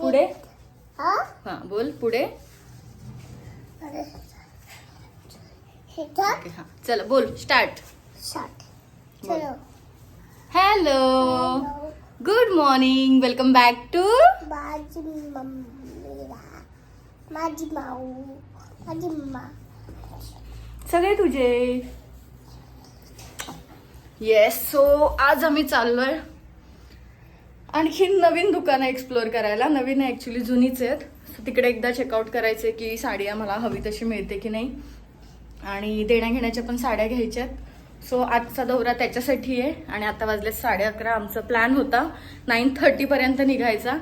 पुढे? हा? हा बोल पुढे? हे ओके, हा. चला बोल स्टार्ट. चलो. Hello. Good morning. Welcome back to? माझी मम्मीला. माझी माऊ. माझी मा. सगळे तुझे? येस सो आज आम्ही चाललोय आणखी नवीन दुकानं एक्सप्लोअर करायला. नवीन ॲक्च्युली जुनीच आहेत. सो तिकडे एकदा चेकआउट करायचे की साडी आम्हाला हवी तशी मिळते की नाही. आणि देण्याघेण्याच्या पण साड्या घ्यायच्यात. सो आजचा दौरा त्याच्यासाठी आहे. आणि आता वाजले साडे अकरा. आमचा प्लॅन होता. नाईन थर्टीपर्यंत निघायचा.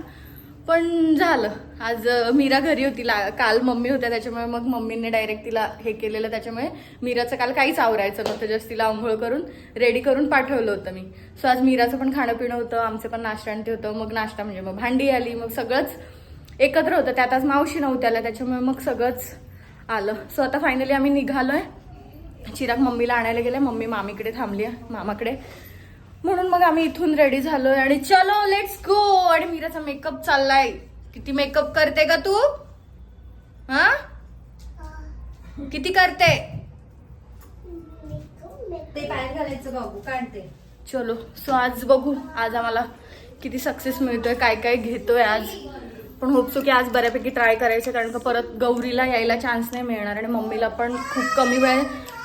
पण झालं. आज मीरा घरी होती. ला काल मम्मी होत्या त्याच्यामुळे मग मम्मीने डायरेक्ट तिला हे केलेलं. त्याच्यामुळे मीराचं काल काहीच आवरायचं नव्हतं जस्ट तिला आंघोळ करून रेडी करून पाठवलं होतं मी. सो आज मीराचं पण खाणं पिणं होतं आमचं पण नाश्ता आणि ते होतं. मग नाश्ता म्हणजे मग भांडी आली मग सगळंच एकत्र होतं. त्यात आज मावशी नव्हत्या त्याच्यामुळे मग सगळंच आलं. सो आता फायनली आम्ही निघालोय. चिराग मम्मीला आणायला गेले मम्मी मामीकडे थांबली आहे मामाकडे. म्हणून मग आम्ही इथून रेडी झालोय आणि चलो लेट्स गो आणि मीराचा मेकअप चाललाय. किती मेकअप करते का तू? हा? किती करते? ते पाय घालायचं बाबू काढते. चलो सो आज बघू. आज आम्हाला किती सक्सेस मिळतोय काय काय घेतोय आज. पण होपसो की आज बऱ्यापैकी ट्राय करायचं कारण का परत गौरीला यायला चान्स नाही मिळणार आणि मम्मीला पण खूप कमी वेळ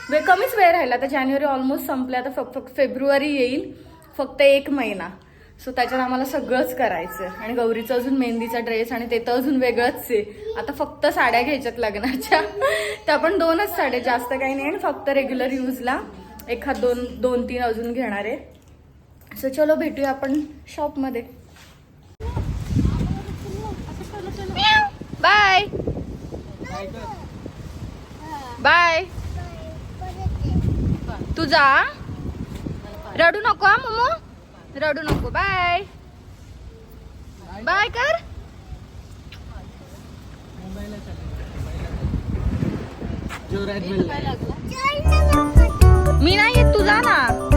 वे कमीच वेळ राहिला. आता जानेवारी ऑलमोस्ट संपले. आता फक्त फक्त फेब्रुवारी येईल. फक्त एक महिना. सो त्याच्यात आम्हाला सगळंच करायचं आहे. आणि गौरीचं अजून मेहंदीचा ड्रेस आणि ते तर अजून वेगळंच आहे. आता फक्त साड्या घ्यायच्यात लग्नाच्या. त्या पण दोनच साड्या. जास्त काही नाही. आणि फक्त रेग्युलर यूजला एखाद दोन दोन तीन अजून घेणार आहे. सो चलो भेटूया आपण शॉपमध्ये बाय बाय तू जा रडू नको हा मोमो? रडू नको बाय. बाय कर. मी नाही येत तू जा ना.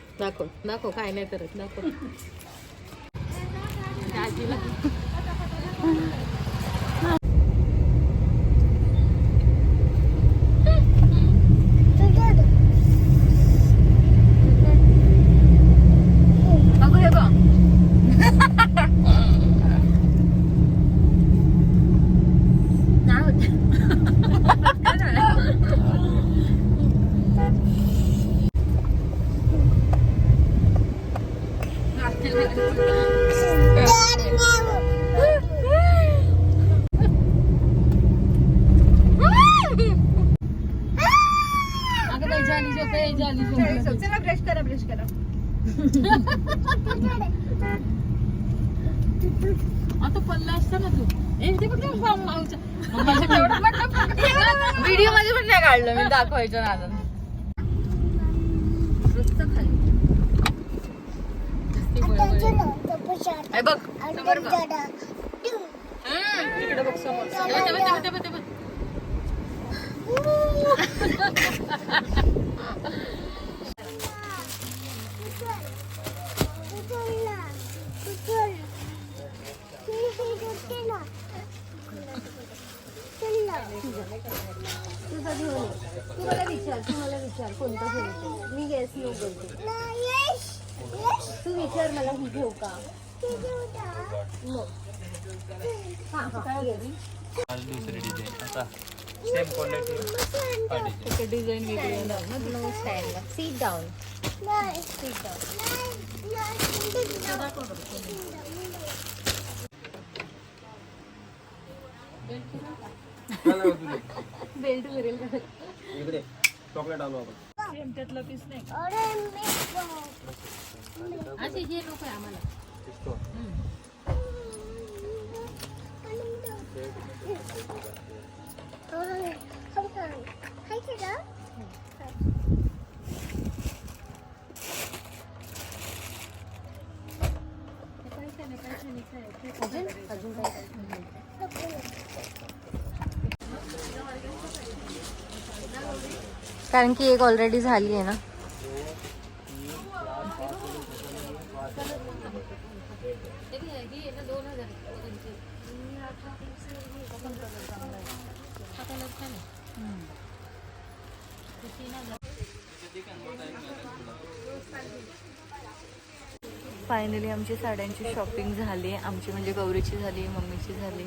दाखव दाखव काय नाही करत दाखव आजीला अगं हे बघ काय होत अगं बाई झाली झोप ए, झाली झोप चला ब्रश करा ब्रश करा. आता पल्ला असता ना तू. व्हिडिओ मध्ये पण नाही काढलं मी दाखवायचं नादन खाली आता चलो हे बघ समोर बघ तिकडे बघ समोर तेव्हा, ही घेऊ का नो हा हा yes. आज दुसरी डिझाईन आता सेम क्वालिटी डिझाईन वेगळी आहे ना. No stand seat down seat down belt मिळेल का इकडे चॉकलेट आलो आपण सेम त्यातलं पीस नाही असे हे नको आहे आम्हाला अजून अजून काय? कारण की एक ऑलरेडी झाली आहे ना. फायनली आमची साड्यांची शॉपिंग झाली. आमची म्हणजे गौरीची झाली मम्मीची झाली.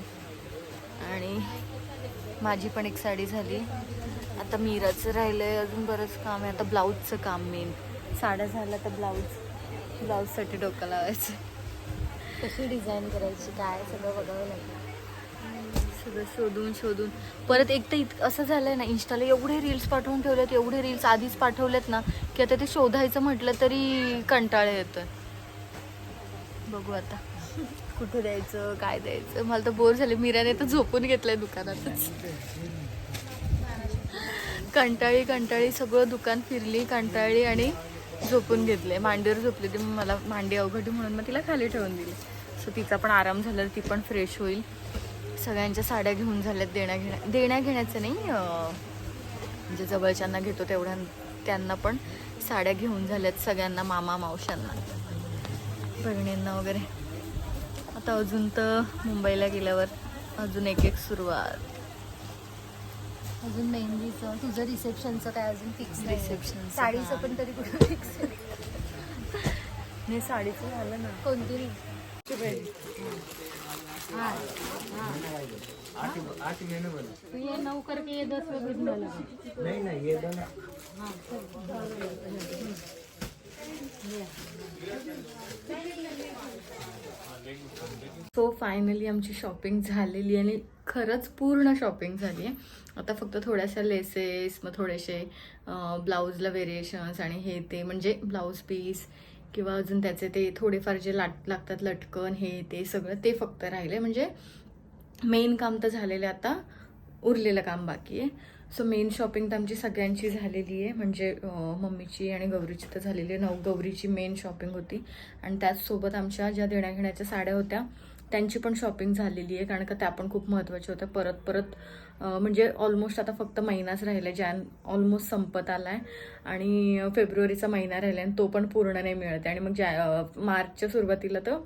आणि माझी पण एक साडी झाली. आता मीराचं राहिलंय अजून बरंच काम आहे. आता ब्लाऊजचं काम मेन साड्या झाल्या तर ब्लाऊज ब्लाऊजसाठी डोकं लावायचं. कशी डिझाईन करायची काय सगळं बघावं लागेल. सगळं शोधून शोधून. परत एक तर इत असं झालंय ना इंस्टाला एवढे रील्स पाठवून ठेवलेत एवढे रील्स आधीच पाठवलेत ना की आता ते शोधायचं म्हटलं तरी कंटाळा येतोय. बघू आता. कुठे द्यायचं काय द्यायचं? मला तर बोर झाले. मीराने तर झोपून घेतलंय दुकानातच. कंटाळी कंटाळी सगळं दुकान फिरली कंटाळली आणि झोपून घेतले. मांडीवर झोपली ती मला मांडी अवघडी म्हणून मग तिला खाली ठेवून दिली. सो तिचा पण आराम झाला ती पण फ्रेश होईल. सगळ्यांच्या साड्या घेऊन झाल्यात देण्या घेण्या देण्या घेण्याचं नाही म्हणजे जवळच्यांना घेतो तेवढ्या त्यांना पण साड्या घेऊन झाल्यात सगळ्यांना मामा मावशांना बहिणींना वगैरे. आता अजून तर मुंबईला गेल्यावर अजून एक एक सुरुवात. अजून मेहंदीचं तुझं रिसेप्शनचं काय अजून फिक्स नाही? Receptionचं, साडीचं. पण तरी कुठं फिक्स नाही साडीचं झालं ना. कोणती? तू ये नऊ करके ये दस पे भेजने वाला नाही नाही ये बना सो फायनली आमची शॉपिंग झालेली आणि खरंच पूर्ण शॉपिंग झाली आहे आता फक्त थोड्याशा लेसेस मग थोडेसे ब्लाऊजला व्हेरिएशन्स आणि हे ते म्हणजे ब्लाऊज पीस किंवा अजून त्याचे ते थोडेफार जे लाट लागतात लटकन हे ते सगळं ते फक्त राहिले म्हणजे मेन काम तर झालेलं आहे आता उरलेलं काम बाकी आहे. सो मेन शॉपिंग तर आमची सगळ्यांची झालेली आहे. म्हणजे मम्मीची आणि गौरीची तर झालेली आहे. नऊ गौरीची मेन शॉपिंग होती. आणि त्याचसोबत आमच्या ज्या देण्याघेण्याच्या साड्या होत्या त्यांची पण शॉपिंग झालेली आहे कारण का त्या पण खूप महत्त्वाच्या होत्या. परत परत म्हणजे ऑलमोस्ट आता फक्त महिनाच राहिला आहे जॅन ऑलमोस्ट संपत आला आहे आणि फेब्रुवारीचा महिना राहिला आणि तो पण पूर्ण नाही मिळत आहे. आणि मग ज्या मार्चच्या सुरुवातीला तर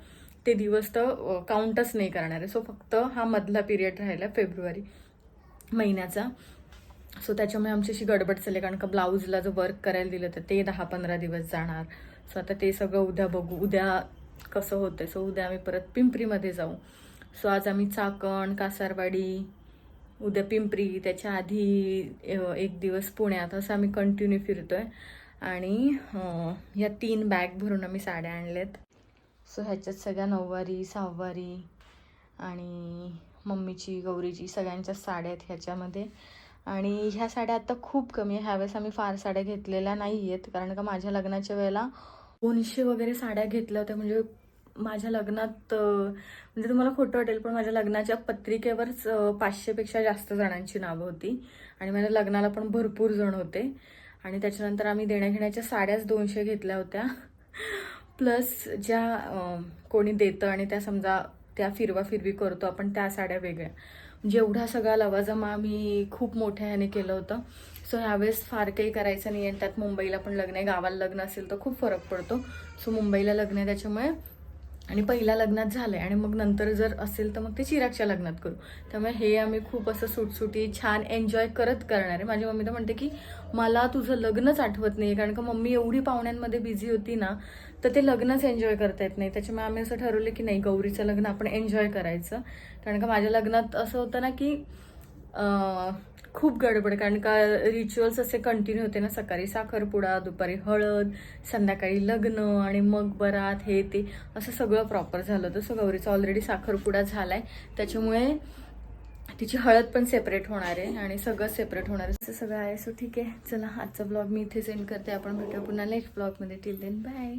ते दिवस तर काउंटच नाही करणार आहे. सो फक्त हा मधला पिरियड राहिला फेब्रुवारी महिन्याचा. सो त्याच्यामुळे आमची अशी गडबड चालली कारण का ब्लाऊजला जो वर्क करायला दिलं तर ते दहा पंधरा दिवस जाणार. सो आता ते सगळं उद्या बघू. उद्या कसं होतं सो उद्या आम्ही परत पिंपरीमध्ये जाऊ. सो आज आम्ही चाकण कासारवाडी उद्या पिंपरी त्याच्या आधी एक दिवस पुण्यात असं आम्ही कंटिन्यू फिरतोय. आणि ह्या तीन बॅग भरून आम्ही साड्या आणल्यात. सो ह्याच्यात सगळ्या नऊवारी सहावारी आणि मम्मीची गौरीची सगळ्यांच्या साड्या आहेत ह्याच्यामध्ये. आणि ह्या साड्या आता खूप कमी आहे ह्यावेळेस आम्ही फार साड्या घेतलेल्या नाही आहेत कारण का माझ्या लग्नाच्या वेळेला दोनशे वगैरे साड्या घेतल्या होत्या. म्हणजे माझ्या लग्नात म्हणजे तुम्हाला खोटं वाटेल पण माझ्या लग्नाच्या पत्रिकेवरच पाचशेपेक्षा जास्त जणांची नावं होती. आणि माझ्या लग्नाला पण भरपूर जण होते. आणि त्याच्यानंतर आम्ही देण्याघेण्याच्या साड्याच दोनशे घेतल्या होत्या. प्लस ज्या कोणी देतं आणि त्या समजा त्या फिरवा फिरवी करतो आपण त्या साड्या वेगळ्या. म्हणजे एवढा सगळा लवाजमा आम्ही खूप मोठ्या ह्याने केलं होतं. सो ह्यावेळेस फार काही करायचं नाही आणि त्यात मुंबईला पण लग्न आहे गावाला लग्न असेल तर खूप फरक पडतो. सो मुंबईला लग्न आहे त्याच्यामुळे आणि पहिल्या लग्नात झालं आहे आणि मग नंतर जर असेल तर मग ते चिरागच्या लग्नात करू. त्यामुळे हे आम्ही खूप असं सुटसुटी छान एन्जॉय करत करणार आहे. माझी मम्मी तर म्हणते की मला तुझं लग्नच आठवत नाही कारण का मम्मी एवढी पाहुण्यांमध्ये बिझी होती ना तर ते लग्नच एन्जॉय करता येत नाही. त्याच्यामुळे आम्ही असं ठरवलं की नाही गौरीचं लग्न आपण एन्जॉय करायचं. कारण का माझ्या लग्नात असं होतं ना की खूप गडबड कारण का रिच्युअल्स असे कंटिन्यू होते ना सकाळी साखरपुडा दुपारी हळद संध्याकाळी लग्न आणि मग बरात हे ते असं सगळं प्रॉपर झालं तसं गौरीचा ऑलरेडी साखरपुडा झालाय. त्याच्यामुळे तिची हळद पण सेपरेट होणार आहे आणि सगळं सेपरेट होणार आहे. असं सगळं आहे सो ठीक आहे. चला आजचा ब्लॉग मी इथे सेंड करते. आपण भेटूया पुन्हा नेक्स्ट ब्लॉगमध्ये टिल देन बाय